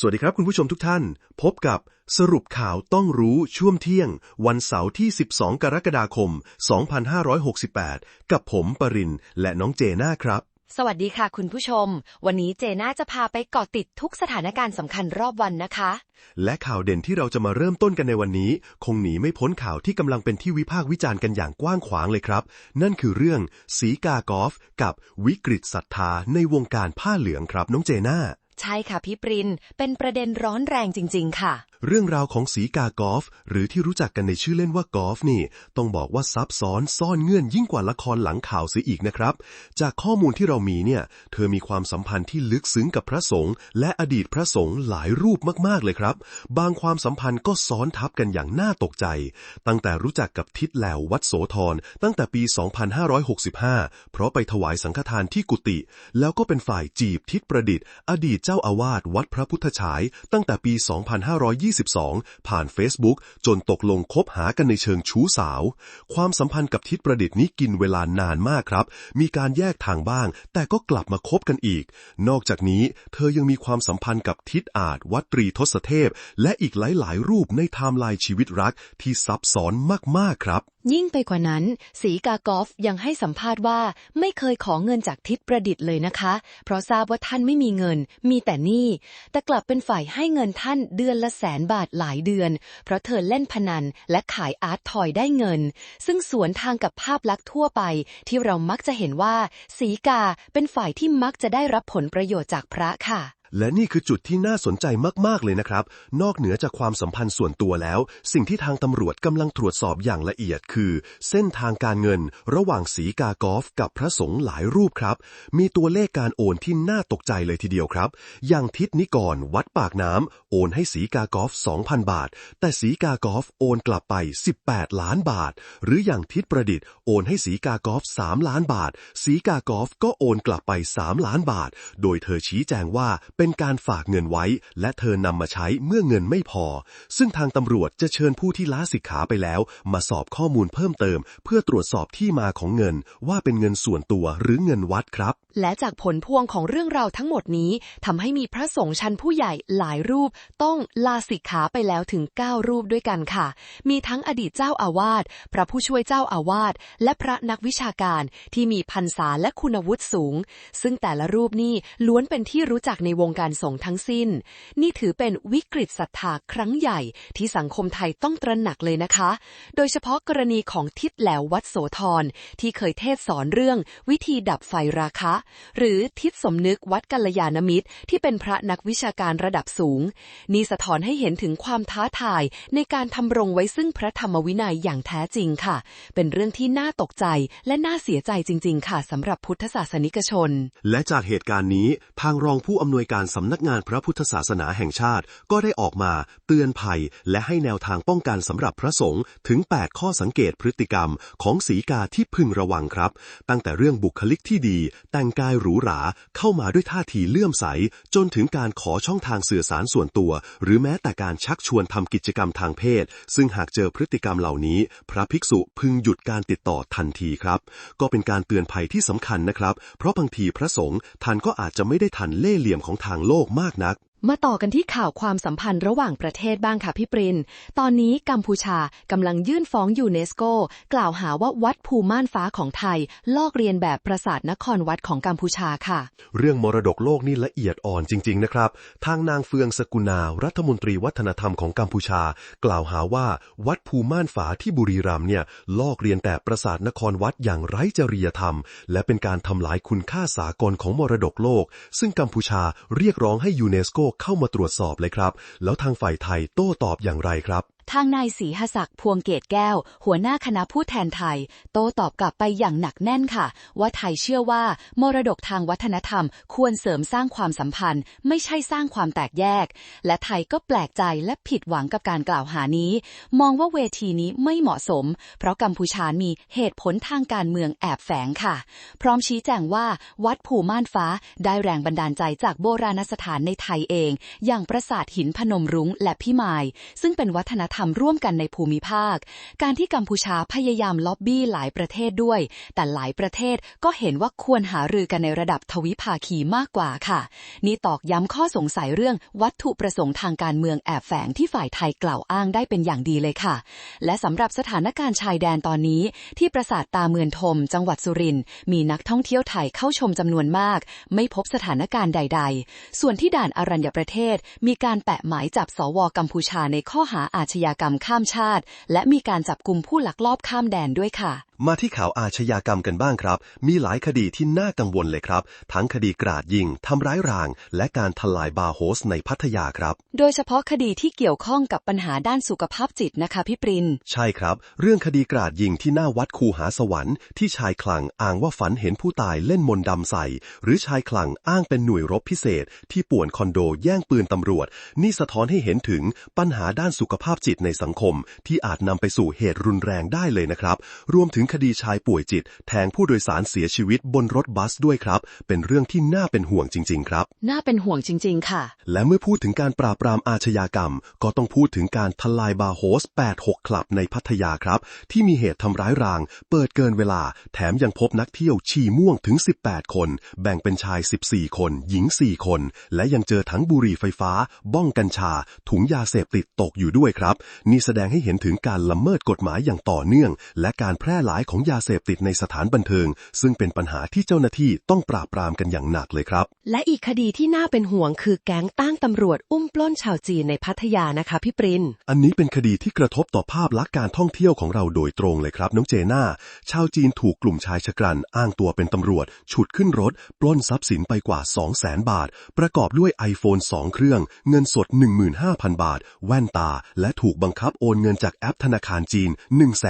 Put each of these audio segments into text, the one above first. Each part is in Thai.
สวัสดีครับคุณผู้ชมทุกท่าน พบกับสรุปข่าวต้องรู้ช่วงเที่ยง วันเสาร์ที่ 12 กรกฎาคม 2568 กับผมปรินและน้องเจน่าครับ สวัสดีค่ะคุณผู้ชม วันนี้เจน่าจะพาไปเกาะติดทุกสถานการณ์สำคัญรอบวันนะคะ และข่าวเด่นที่เราจะมาเริ่มต้นกันในวันนี้ คงหนีไม่พ้นข่าวที่กำลังเป็นที่วิพากษ์วิจารณ์กันอย่างกว้างขวางเลยครับ นั่นคือเรื่องสีกากอล์ฟกับวิกฤตศรัทธาในวงการผ้าเหลืองครับน้องเจน่า ใช่ค่ะพี่ปรินเป็นประเด็นร้อนแรงจริง ๆ ค่ะเรื่องราวของสีกากอล์ฟหรือที่รู้จักกันในชื่อเล่นว่ากอล์ฟนี่ ต้องบอกว่าซับซ้อนซ่อนเงื่อนยิ่งกว่าละครหลังข่าวเสียอีกนะครับ จากข้อมูลที่เรามีเนี่ย เธอมีความสัมพันธ์ที่ลึกซึ้งกับพระสงฆ์และอดีตพระสงฆ์หลายรูปมากๆเลยครับ บางความสัมพันธ์ก็ซ้อนทับกันอย่างน่าตกใจ ตั้งแต่รู้จักกับทิศแหลววัดโสธรตั้งแต่ปี 2565 เพราะไปถวายสังฆทานที่กุฏิแล้วก็เป็นฝ่ายจีบทิศประดิษฐ์ อดีตเจ้าอาวาสวัดพระพุทธฉาย ตั้งแต่ปี22 ผ่าน Facebook จนตกลงคบหากันในเชิงชู้สาว ความสัมพันธ์กับทิศประดิษฐ์นี้กินเวลานานมากครับ มีการแยกทางบ้าง แต่ก็กลับมาคบกันอีก นอกจากนี้ เธอยังมีความสัมพันธ์กับทิศอาจวัตรีทศเทพ และอีกหลาย ๆ รูปในไทม์ไลน์ชีวิตรักที่ซับซ้อนมาก ๆ ครับ ยิ่งไปกว่านั้น สีกากอฟยังให้สัมภาษณ์ว่าไม่เคยขอเงินจากทิศประดิษฐ์เลยนะคะ เพราะทราบว่าท่านไม่มีเงิน มีแต่หนี้แต่กลับเป็นฝ่ายให้เงินท่านเดือนละแสนบาทหลายเดือน เพราะเธอเล่นพนันและขายอาร์ตทอยได้เงิน ซึ่งสวนทางกับภาพลักษณ์ทั่วไป ที่เรามักจะเห็นว่า สีกาเป็นฝ่ายที่มักจะได้รับผลประโยชน์จากพระค่ะ และนี่คือจุดที่น่าสนใจมาก ๆ เลยนะครับ นอกเหนือจากความสัมพันธ์ส่วนตัวแล้ว สิ่งที่ทางตำรวจกำลังตรวจสอบอย่างละเอียดคือ เส้นทางการเงิน ระหว่างสีกากอฟกับพระสงฆ์หลายรูปครับ มีตัวเลขการโอนที่น่าตกใจเลยทีเดียวครับ อย่างทิศนิกรวัดปากน้ำโอนให้สีกากอฟ 2,000 บาท แต่สีกากอฟโอนกลับไป 18 ล้านบาท หรืออย่างทิศประดิษฐ์โอนให้สีกากอฟ 3 ล้านบาท สีกากอฟก็โอนกลับไป 3 ล้านบาท โดยเธอชี้แจงว่าเป็นการฝากเงินไว้ และเธอนำมาใช้เมื่อเงินไม่พอ ซึ่งทางตำรวจจะเชิญผู้ที่ล้าสิกขาไปแล้ว มาสอบข้อมูลเพิ่มเติม เพื่อตรวจสอบที่มาของเงิน ว่าเป็นเงินส่วนตัวหรือเงินวัดครับ และจากผลพวงของเรื่องราวทั้งหมดนี้ทำให้มีพระสงฆ์ชั้นผู้ใหญ่หลายรูป ต้องลาสิกขาไปแล้วถึง 9 รูปด้วยกันค่ะ มีทั้งอดีตเจ้าอาวาสพระผู้ช่วยเจ้าอาวาสและพระนักวิชาการที่มีพรรษาและคุณวุฒิสูง ซึ่งแต่ละรูปนี่ล้วนเป็นที่รู้จักในวงการสงฆ์ทั้งสิ้น นี่ถือเป็นวิกฤตศรัทธาครั้งใหญ่ที่สังคมไทยต้องตระหนักเลยนะคะ โดยเฉพาะกรณีของทิศแหลววัดโสธรที่เคยเทศสอนเรื่องวิธีดับไฟราคะ หรือทิศสมนึกวัดกัลยาณมิตร ที่เป็นพระนักวิชาการระดับสูง นี่สะท้อนให้เห็นถึงความท้าทายในการทำรงไว้ซึ่งพระธรรมวินัยอย่างแท้จริงค่ะ เป็นเรื่องที่น่าตกใจและน่าเสียใจจริง ๆ ค่ะสำหรับพุทธศาสนิกชน และจากเหตุการณ์นี้ทางรองผู้อำนวยการสำนักงานพระพุทธศาสนาแห่งชาติ ก็ได้ออกมาเตือนภัย และให้แนวทางป้องกันสำหรับพระสงฆ์ถึง 8 ข้อสังเกตพฤติกรรมของสีกาที่พึงระวังครับ ตั้งแต่เรื่องบุคลิกที่ดี แต่งกายหรูหราเข้ามาด้วยท่าทีเลื่อมใส จนถึงการขอช่องทางสื่อสารส่วนตัว หรือแม้แต่การชักชวนทำกิจกรรมทางเพศ ซึ่งหากเจอพฤติกรรมเหล่านี้ พระภิกษุพึงหยุดการติดต่อทันทีครับ ก็เป็นการเตือนภัยที่สำคัญนะครับ เพราะบางทีพระสงฆ์ท่านก็อาจจะไม่ได้ทันเล่ห์เหลี่ยมของทางโลกมากนัก มาต่อกันที่ข่าวความสัมพันธ์ระหว่างประเทศบ้างค่ะพี่ปริน ตอนนี้กัมพูชากำลังยื่นฟ้องยูเนสโก กล่าวหาว่าวัดภูม่านฟ้าของไทย ลอกเรียนแบบปราสาทนครวัดของกัมพูชาค่ะ เรื่องมรดกโลกนี่ละเอียดอ่อนจริง ๆ นะครับ ทางนางเฟืองสกุณารัฐมนตรีวัฒนธรรมของกัมพูชา กล่าวหาว่าวัดภูม่านฝาที่บุรีรัมย์เนี่ยลอกเรียนแต่ปราสาทนครวัดอย่างไร้จริยธรรม และเป็นการทำลายคุณค่าสากลของมรดกโลก ซึ่งกัมพูชาเรียกร้องให้ยูเนสโกเข้ามาตรวจสอบเลยครับ แล้วทางฝ่ายไทยโต้ตอบอย่างไรครับ ทางนายศรีหศักดิ์พวงเกตแก้ว หัวหน้าคณะผู้แทนไทย โต้ตอบกลับไปอย่างหนักแน่นค่ะ ว่าไทยเชื่อว่า มรดกทางวัฒนธรรม ควรเสริมสร้างความสัมพันธ์ ไม่ใช่สร้างความแตกแยก และไทยก็แปลกใจและผิดหวังกับการกล่าวหานี้ มองว่าเวทีนี้ไม่เหมาะสม เพราะกัมพูชามีเหตุผลทางการเมืองแอบแฝงค่ะ พร้อมชี้แจงว่าวัดภูม่านฟ้าได้แรงบันดาลใจจากโบราณสถานในไทยเอง อย่างปราสาทหินพนมรุ้งและพิมาย ซึ่งเป็นวัฒนธรรมร่วมกันในภูมิภาค การที่กัมพูชาพยายามล็อบบี้หลายประเทศด้วย แต่หลายประเทศก็เห็นว่าควรหารือกันในระดับทวิภาคีมากกว่าค่ะ นี่ตอกย้ำข้อสงสัยเรื่องวัตถุประสงค์ทางการเมืองแอบแฝงที่ฝ่ายไทยกล่าวอ้างได้เป็นอย่างดีเลยค่ะ และสำหรับสถานการณ์ชายแดนตอนนี้ ที่ปราสาทตาเมือนทม จังหวัดสุรินทร์มีนักท่องเที่ยวไทยเข้าชมจำนวนมาก ไม่พบสถานการณ์ใด ๆ ส่วนที่ด่านอารัญญประเทศมีการแปะหมายจับสวกัมพูชาในข้อหาอาชญากรรมข้ามชาติ และมีการจับกลุ่มผู้ลักลอบข้ามแดนด้วยค่ะมาที่ข่าวอาชญากรรมกันบ้างครับ มีหลายคดีที่น่ากังวลเลยครับ ทั้งคดีกราดยิง ทำร้ายราง และการทลายบาร์โฮสในพัทยาครับ โดยเฉพาะคดีที่เกี่ยวข้องกับปัญหาด้านสุขภาพจิตนะคะพี่ปริน ใช่ครับ เรื่องคดีกราดยิงที่หน้าวัดคูหาสวรรค์ที่ชายคลั่งอ้างว่าฝันเห็นผู้ตายเล่นมนต์ดำใส่ หรือชายคลั่งอ้างเป็นหน่วยรบพิเศษ ที่ป่วนคอนโดแย่งปืนตำรวจ นี่สะท้อนให้เห็นถึงปัญหาด้านสุขภาพจิตในสังคม ที่อาจนำไปสู่เหตุรุนแรงได้เลยนะครับ รวมถึงคดีชายป่วยจิต แทงผู้โดยสารเสียชีวิตบนรถบัสด้วยครับ เป็นเรื่องที่น่าเป็นห่วงจริง ๆ ครับ น่าเป็นห่วงจริง ๆ ค่ะ และเมื่อพูดถึงการปราบปรามอาชญากรรม ก็ต้องพูดถึงการทลายบาร์โฮส 86 คลับในพัทยาครับ ที่มีเหตุทำร้ายราง เปิดเกินเวลา แถมยังพบนักเที่ยวฉี่ม่วงถึง 18 คน แบ่งเป็นชาย 14 คน หญิง 4 คน และยังเจอทั้งบุหรี่ไฟฟ้า บ้องกัญชา ถุงยาเสพติดตกอยู่ด้วยครับ นี่แสดงให้เห็นถึงการละเมิดกฎหมายอย่างต่อเนื่อง และการแพร่หลายของยาเสพติดในสถานบันเทิง ซึ่งเป็นปัญหาที่เจ้าหน้าที่ต้องปราบปรามกันอย่างหนักเลยครับ และอีกคดีที่น่าเป็นห่วงคือแก๊งตั้งตำรวจอุ้มปล้นชาวจีนในพัทยานะคะพี่ปริน อันนี้เป็นคดีที่กระทบต่อภาพลักษณ์การท่องเที่ยวของเราโดยตรงเลยครับ น้องเจน่า ชาวจีนถูกกลุ่มชายชะกรันอ้างตัวเป็นตำรวจ ฉุดขึ้นรถ ปล้นทรัพย์สินไปกว่า 2 0 0แสนบาท ประกอบด้วย iPhone 2 เครื่อง เงินสด 15,000 บาท แว่นตา และถูกบังคับโอนเงินจากแอปธนาคารจีน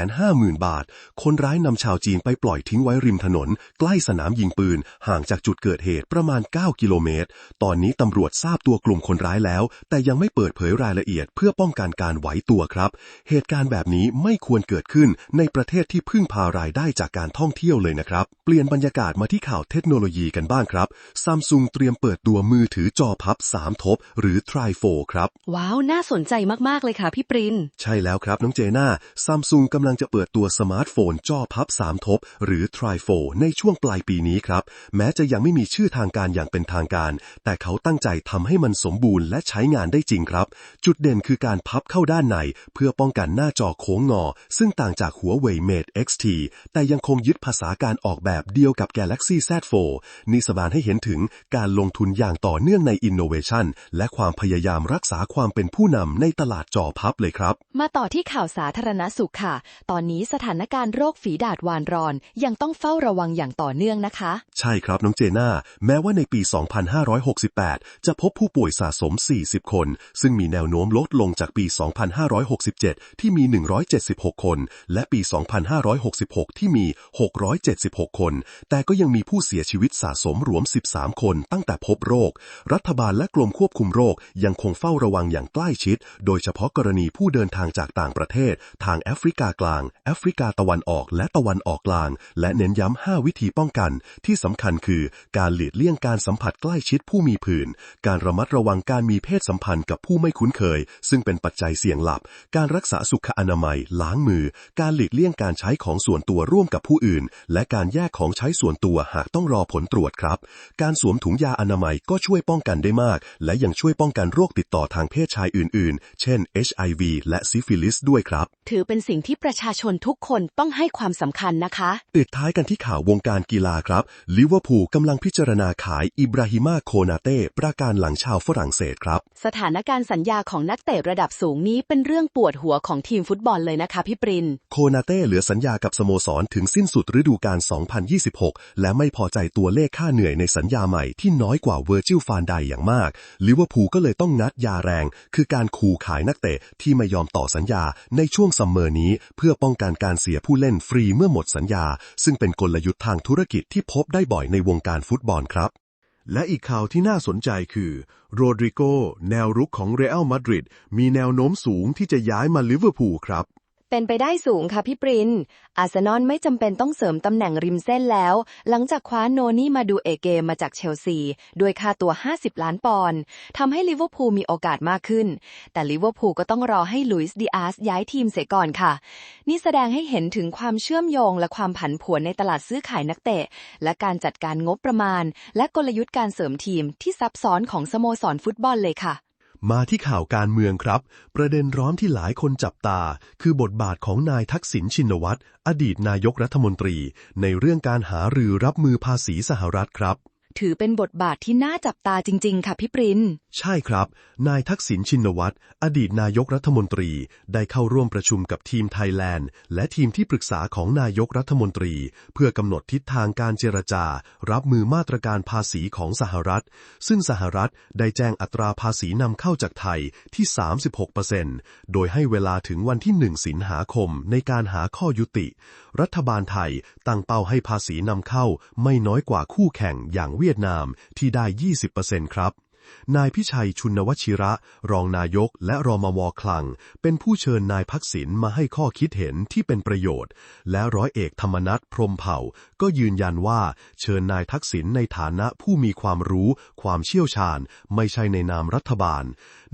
150,000 บาท คนร้ายนำชาวจีนไปปล่อยทิ้งไว้ริมถนน ใกล้สนามยิงปืน ห่างจากจุดเกิดเหตุประมาณ 9 กิโลเมตร ตอนนี้ตำรวจทราบตัวกลุ่มคนร้ายแล้ว แต่ยังไม่เปิดเผยรายละเอียดเพื่อป้องกันการไหวตัวครับ เหตุการณ์แบบนี้ไม่ควรเกิดขึ้นในประเทศที่พึ่งพารายได้จากการท่องเที่ยวเลยนะครับ เปลี่ยนบรรยากาศมาที่ข่าวเทคโนโลยีกันบ้างครับซัมซุงเตรียมเปิดตัวมือถือจอพับ 3 ทบ หรือ Tri 4ครับ ว้าว น่าสนใจมาก ๆ เลยค่ะพี่ปริน ใช่แล้วครับน้องเจน่าซัมซุงกำลังจะเปิดตัวสมาร์ทโฟนจอพับ3ทบ หรือ Tri 4ในช่วงปลายปีนี้ครับ แม้จะยังไม่มีชื่อทางการอย่างเป็นทางการ แต่เขาตั้งใจทำให้มันสมบูรณ์และใช้งานได้จริงครับ จุดเด่นคือการพับเข้าด้านใน เพื่อป้องกันหน้าจอโค้งงอ ซึ่งต่างจากหัวเว่ย Mate XT แต่ยังคงยึดภาษาการออกแบบเดียวกับ Galaxy Z4 นี่สบานให้เห็นถึงการลงทุนอย่างต่อเนื่องใน Innovation และความพยายามรักษาความเป็นผู้นำในตลาดจอพับเลยครับ มาต่อที่ข่าวสาธารณสุขค่ะ ตอนนี้สถานการณ์โรคฝีดาดวานรอนยังต้องเฝ้าระวังอย่างต่อเนื่องนะคะใช่ครับน้องเจน่า แม้ว่าในปี 2568 จะพบผู้ป่วยสะสม 40 คน ซึ่งมีแนวโน้มลดลงจากปี 2567 ที่มี 176 คน และปี 2566 ที่มี 676 คน แต่ก็ยังมีผู้เสียชีวิตสะสมรวม 13 คนตั้งแต่พบโรค รัฐบาลและกรมควบคุมโรคยังคงเฝ้าระวังอย่างใกล้ชิด โดยเฉพาะกรณีผู้เดินทางจากต่างประเทศ ทางแอฟริกากลาง แอฟริกาตะวันออกและตะวันออกกลาง และเน้นย้ำ 5 วิธีป้องกันที่สำคัญคือการหลีกเลี่ยงการสัมผัสใกล้ชิดผู้มีผื่น การระมัดระวังการมีเพศสัมพันธ์กับผู้ไม่คุ้นเคย ซึ่งเป็นปัจจัยเสี่ยงหลับ การรักษาสุขอนามัย ล้างมือ การหลีกเลี่ยงการใช้ของส่วนตัวร่วมกับผู้อื่น และการแยกของใช้ส่วนตัวหากต้องรอผลตรวจครับ การสวมถุงยาอนามัยก็ช่วยป้องกันได้มาก และยังช่วยป้องกันโรคติดต่อทางเพศชายอื่น ๆ เช่น HIV และซิฟิลิสด้วยครับ ถือเป็นสิ่งที่ประชาชนทุกคนต้องให้ความสำคัญนะคะปิดท้ายกันที่ข่าววงการกีฬาครับลิเวอร์พูลกำลังพิจารณาขายอิบราฮิมาโคนาเต้ประการหลังชาวฝรั่งเศสครับ สถานการณ์สัญญาของนักเตะระดับสูงนี้เป็นเรื่องปวดหัวของทีมฟุตบอลเลยนะคะพี่ปริน โคนาเต้เหลือสัญญากับสโมสรถึงสิ้นสุดฤดูกาล 2026 และไม่พอใจตัวเลขค่าเหนื่อยในสัญญาใหม่ที่น้อยกว่าเวอร์จิลฟานไดอย่างมาก ลิเวอร์พูลก็เลยต้องงัดยาแรง คือการขู่ขายนักเตะที่ไม่ยอมต่อสัญญาในช่วงซัมเมอร์นี้ เพื่อป้องกันการเสียผู้เล่นฟรีเมื่อหมดสัญญา ซึ่งเป็นกลยุทธ์ทางธุรกิจที่พบได้บ่อยในวงการฟุตบอลครับ และอีกข่าวที่น่าสนใจคือ โรดริโกแนวรุกของเรอัลมาดริดมีแนวโน้มสูงที่จะย้ายมาลิเวอร์พูลครับ เป็นไปได้สูงค่ะพี่ปริน อาร์เซนอลไม่จำเป็นต้องเสริมตำแหน่งริมเส้นแล้ว หลังจากคว้าโนนี่มาดูเอเกมาจากเชลซีด้วยค่าตัว 50 ล้านปอนด์ทำให้ลิเวอร์พูลมีโอกาสมากขึ้น แต่ลิเวอร์พูลก็ต้องรอให้ลุยส์ดิอาสย้ายทีมเสียก่อนค่ะ นี่แสดงให้เห็นถึงความเชื่อมโยงและความผันผวนในตลาดซื้อขายนักเตะ และการจัดการงบประมาณ และกลยุทธ์การเสริมทีมที่ซับซ้อนของสโมสรฟุตบอลเลยค่ะ มาที่ข่าวการเมืองครับ ประเด็นร้อนที่หลายคนจับตา คือบทบาทของนายทักษิณชินวัตร อดีตนายกรัฐมนตรี ในเรื่องการหารือรับมือภาษีสหรัฐครับ ถือเป็นบทบาทที่น่าจับตาจริง ๆ ค่ะพี่ปริน ใช่ครับ นายทักษิณชินวัตร อดีตนายกรัฐมนตรี ได้เข้าร่วมประชุมกับทีมไทยแลนด์ และทีมที่ปรึกษาของนายกรัฐมนตรี เพื่อกำหนดทิศทางการเจรจา รับมือมาตรการภาษีของสหรัฐ ซึ่งสหรัฐได้แจ้งอัตราภาษีนำเข้าจากไทยที่ 36%โดยให้เวลาถึงวันที่ 1 สิงหาคมในการหาข้อยุติ รัฐบาลไทยตั้งเป้าให้ภาษีนำเข้าไม่น้อยกว่าคู่แข่งอย่างเวียดนามที่ได้ 20%ครับ นายพิชัยชุนวชิระ รองนายกและรอมวคลัง เป็นผู้เชิญนายพักษิณมาให้ข้อคิดเห็นที่เป็นประโยชน์ และร้อยเอกธรรมนัฐพรมเผ่า ก็ยืนยันว่าเชิญนายทักษิณในฐานะผู้มีความรู้ ความเชี่ยวชาญ ไม่ใช่ในนามรัฐบาล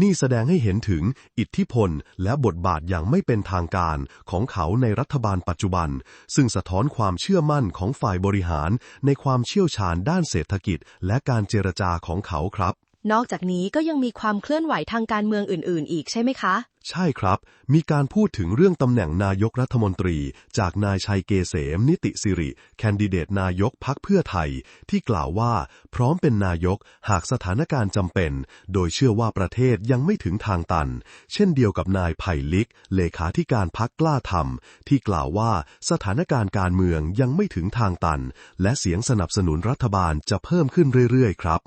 นี่แสดงให้เห็นถึงอิทธิพลและบทบาทอย่างไม่เป็นทางการของเขาในรัฐบาลปัจจุบัน ซึ่งสะท้อนความเชื่อมั่นของฝ่ายบริหารในความเชี่ยวชาญด้านเศรษฐกิจและการเจรจาของเขาครับ นอกจากนี้ก็ยังมีความเคลื่อนไหวทางการเมืองอื่น ๆ อีกใช่ไหมคะ ใช่ครับ มีการพูดถึงเรื่องตำแหน่งนายกรัฐมนตรี จากนายชัยเกษม นิติสิริ แคนดิเดตนายกพักเพื่อไทย ที่กล่าวว่า พร้อมเป็นนายกหากสถานการณ์จำเป็น โดยเชื่อว่าประเทศยังไม่ถึงทางตัน เช่นเดียวกับนายไผ่ลิก เลขาธิการพักกล้าทำที่กล่าวว่าสถานการณ์การเมืองยังไม่ถึงทางตัน และเสียงสนับสนุนรัฐบาลจะเพิ่มขึ้นเรื่อย ๆ ครับ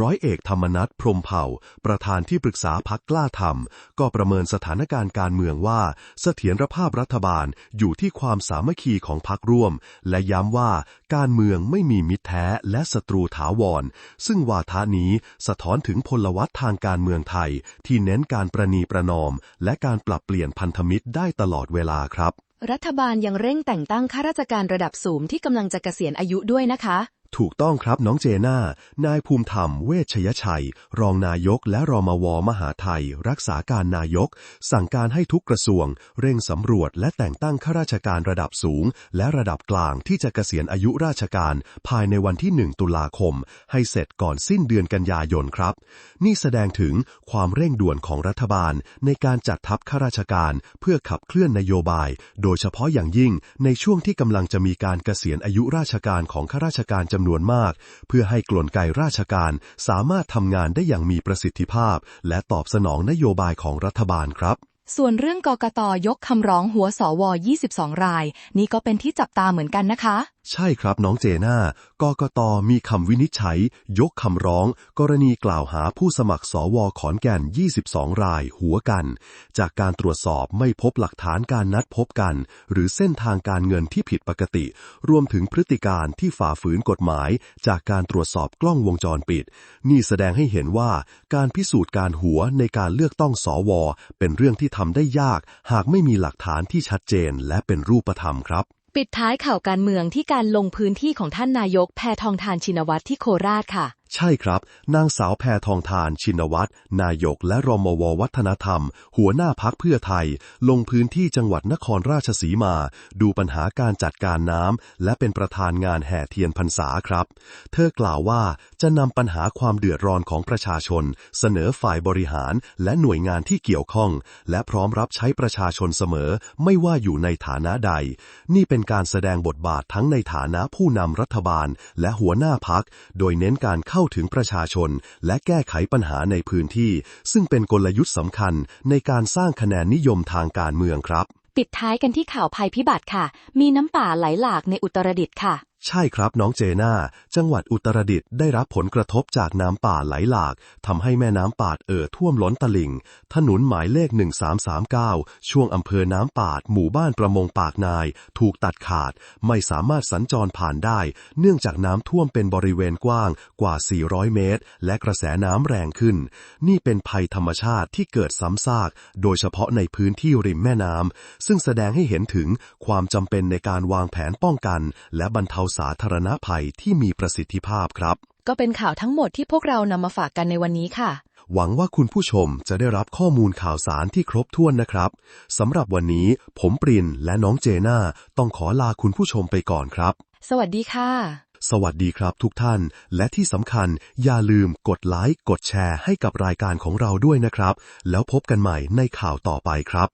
ร้อยเอกธรรมนัฐพรมเผ่า ประธานที่ปรึกษาพักกล้าทำก็ประเมินสถานการณ์การเมืองว่า เสถียรภาพรัฐบาลอยู่ที่ความสามัคคีของพักร่วม และย้ำว่าการเมืองไม่มีมิตรแท้และศัตรูถาวร ซึ่งวาทะนี้สะท้อนถึงพลวัตทางการเมืองไทย ที่เน้นการประนีประนอม และการปรับเปลี่ยนพันธมิตรได้ตลอดเวลาครับ รัฐบาลยังเร่งแต่งตั้งข้าราชการระดับสูงที่กำลังจะเกษียณอายุด้วยนะคะ ถูกต้องครับน้องเจน่า นายภูมิธรรมเวชชยชัย รองนายกและรอมวมหาไทย รักษาการนายก สั่งการให้ทุกกระทรวง เร่งสำรวจและแต่งตั้งข้าราชการระดับสูง และระดับกลางที่จะเกษียณอายุราชการ ภายในวันที่ 1 ตุลาคม ให้เสร็จก่อนสิ้นเดือนกันยายนครับ นี่แสดงถึงความเร่งด่วนของรัฐบาล ในการจัดทัพข้าราชการ เพื่อขับเคลื่อนนโยบาย โดยเฉพาะอย่างยิ่งในช่วงที่กำลังจะมีการเกษียณอายุราชการของข้าราชการจำนวนมาก เพื่อให้กลไกราชการสามารถทำงานได้อย่างมีประสิทธิภาพ และตอบสนองนโยบายของรัฐบาลครับ ส่วนเรื่องกกตยกคำร้องหัวสว 22 ราย นี่ก็เป็นที่จับตาเหมือนกันนะคะ ใช่ครับน้องเจนากกตมีคำวินิจฉัย ยกคำร้อง กรณีกล่าวหาผู้สมัครสวขอนแก่น 22 ราย หัวกัน จากการตรวจสอบไม่พบหลักฐานการนัดพบกัน หรือเส้นทางการเงินที่ผิดปกติ รวมถึงพฤติการที่ฝ่าฝืนกฎหมาย จากการตรวจสอบกล้องวงจรปิด นี่แสดงให้เห็นว่าการพิสูจน์การหัวในการเลือกต้องสว เป็นเรื่องที่ทำได้ยาก หากไม่มีหลักฐานที่ชัดเจนและเป็นรูปธรรมครับ ปิดท้ายข่าวการเมืองที่การลงพื้นที่ของท่านนายกแพทองทานชินวัตรที่โคราชค่ะ ใช่ครับ นางสาวแพทองทานชินวัตรนายกและรมววัฒนธรรม หัวหน้าพักเพื่อไทย ลงพื้นที่จังหวัดนครราชสีมา ดูปัญหาการจัดการน้ำและเป็นประธานงานแห่เทียนพรรษาครับ เธอกล่าวว่าจะนำปัญหาความเดือดร้อนของประชาชน เสนอฝ่ายบริหารและหน่วยงานที่เกี่ยวข้อง และพร้อมรับใช้ประชาชนเสมอ ไม่ว่าอยู่ในฐานะใด นี่เป็นการแสดงบทบาททั้งในฐานะผู้นำรัฐบาล และหัวหน้าพักโดยเน้นการเข้าถึงประชาชน และแก้ไขปัญหาในพื้นที่ ซึ่งเป็นกลยุทธ์สำคัญในการสร้างคะแนนนิยมทางการเมืองครับ ปิดท้ายกันที่ข่าวภัยพิบัติค่ะ มีน้ำป่าไหลหลากในอุตรดิตถ์ค่ะ ใช่ครับน้องเจนา จังหวัดอุตรดิตถ์ได้รับผลกระทบจากน้ำป่าไหลหลากทำให้แม่น้ำปาดเอ่อท่วมล้นตลิ่ง ถนนหมายเลข 1339 ช่วงอำเภอน้ำปาด หมู่บ้านประมงปากนาย ถูกตัดขาด ไม่สามารถสัญจรผ่านได้ เนื่องจากน้ำท่วมเป็นบริเวณกว้างกว่า 400 เมตร และกระแสน้ำแรงขึ้น นี่เป็นภัยธรรมชาติที่เกิดซ้ำซาก โดยเฉพาะในพื้นที่ริมแม่น้ำซึ่งแสดงให้เห็นถึงความจำเป็นในการวางแผนป้องกัน และบรรเทาสาธารณภัยที่มีประสิทธิภาพครับ ก็เป็นข่าวทั้งหมดที่พวกเรานำมาฝากกันในวันนี้ค่ะ หวังว่าคุณผู้ชมจะได้รับข้อมูลข่าวสารที่ครบถ้วนนะครับสำหรับวันนี้ผมปรินและน้องเจน่าต้องขอลาคุณผู้ชมไปก่อนครับ สวัสดีค่ะ สวัสดีครับทุกท่าน และที่สำคัญอย่าลืมกดไลค์กดแชร์ให้กับรายการของเราด้วยนะครับ แล้วพบกันใหม่ในข่าวต่อไปครับ